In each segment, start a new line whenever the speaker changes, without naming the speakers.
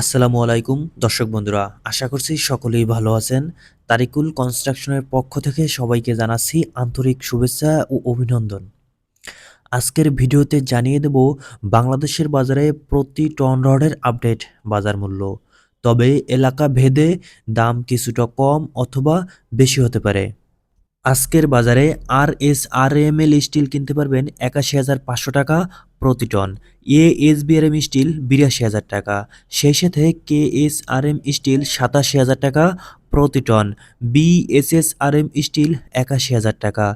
আসসালামু আলাইকুম। দর্শক বন্ধুরা, আশা করছি সকলেই ভালো আছেন। তারিকুল কনস্ট্রাকশনের পক্ষ থেকে সবাইকে জানাচ্ছি আন্তরিক শুভেচ্ছা ও অভিনন্দন। আজকের ভিডিওতে জানিয়ে দেব, বাংলাদেশের বাজারে প্রতি টন রডের আপডেট বাজার মূল্য। তবে এলাকা ভেদে দাম কিছুটা কম অথবা বেশি হতে পারে। আজকের বাজারে আর এস আর এম এল স্টিল কিনতে পারবেন একাশি হাজার পাঁচশো টাকা প্রতি ton A S B R M steel বিরাশি হাজার টাকা, সেই সাথে K S R M steel সাতাশি হাজার টাকা প্রতি ton B S S R M steel একাশি হাজার টাকা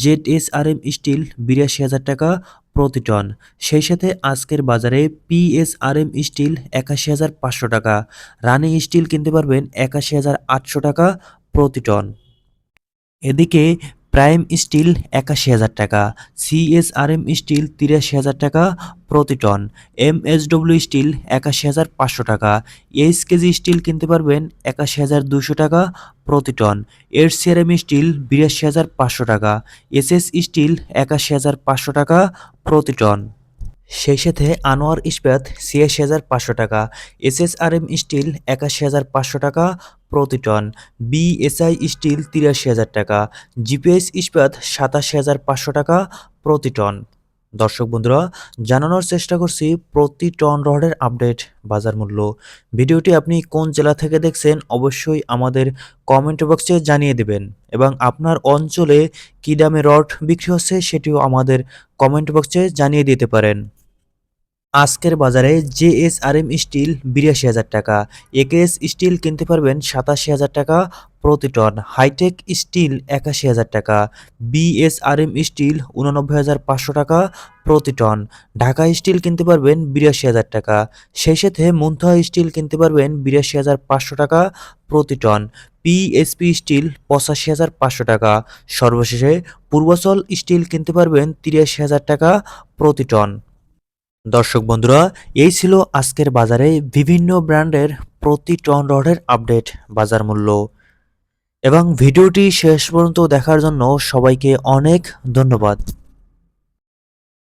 Z S R M steel বিরাশি হাজার টাকা প্রতি টন, সেই সাথে আজকের বাজারে P S R M steel একাশি হাজার পাঁচশো টাকা, রানি স্টিল কিনতে পারবেন একাশি হাজার আটশো টাকা প্রতি টন। এদিকে প্রাইম স্টিল একাশি হাজার টাকা, সিএসআরএম স্টিল তিরাশি হাজার টাকা প্রতি টন, এমএসডব্লিউ স্টিল একাশি হাজার পাঁচশো টাকা এইচ কেজি স্টিল কিনতে পারবেন একাশি হাজার দুশো টাকা প্রতি টন, এর এরসিআরএম স্টিল বিরাশি হাজার পাঁচশো টাকা, এসএস স্টিল একাশি হাজার পাঁচশো টাকা প্রতি টন। সেই সাথে আনোয়ার ইস্পাত ছিয়াশি হাজার পাঁচশো টাকা, এসএসআরএম স্টিল একাশি হাজার পাঁচশো টাকা প্রতি টন, বিএসআই স্টিল তিরাশি হাজার টাকা, জিপিএস ইস্পাত সাতাশি হাজার পাঁচশো টাকা প্রতি টন। দর্শক বন্ধুরা, জানানোর চেষ্টা করছি প্রতি টন রডের আপডেট বাজার মূল্য। ভিডিওটি আপনি কোন জেলা থেকে দেখছেন অবশ্যই আমাদের কমেন্ট বক্সে জানিয়ে দেবেন এবং আপনার অঞ্চলে কী দামে রড বিক্রি হচ্ছে সেটিও আমাদের কমেন্ট বক্সে জানিয়ে দিতে পারেন। আজকের বাজারে জেএসআরএম স্টিল বিরাশি হাজার টাকা একেএস স্টিল কিনতে পারবেন সাতাশি হাজার টাকা প্রতি টন হাইটেক স্টিল একাশি হাজার টাকা বিএসআরএম স্টিল উননব্বই হাজার পাঁচশো টাকা প্রতি টন ঢাকা স্টিল কিনতে পারবেন বিরাশি হাজার টাকা, সেই সাথে মুন্থা স্টিল কিনতে পারবেন বিরাশি হাজার পাঁচশো টাকা প্রতি টন পিএসপি স্টিল পঁচাশি হাজার পাঁচশো টাকা, সর্বশেষে পূর্বাচল স্টিল কিনতে পারবেন তিরাশি হাজার টাকা প্রতি টন দর্শক বন্ধুরা, এই ছিল আজকের বাজারে বিভিন্ন ব্র্যান্ডের প্রতি টন রডের আপডেট বাজার মূল্য। এবং ভিডিওটি শেষ পর্যন্ত দেখার জন্য সবাইকে অনেক ধন্যবাদ।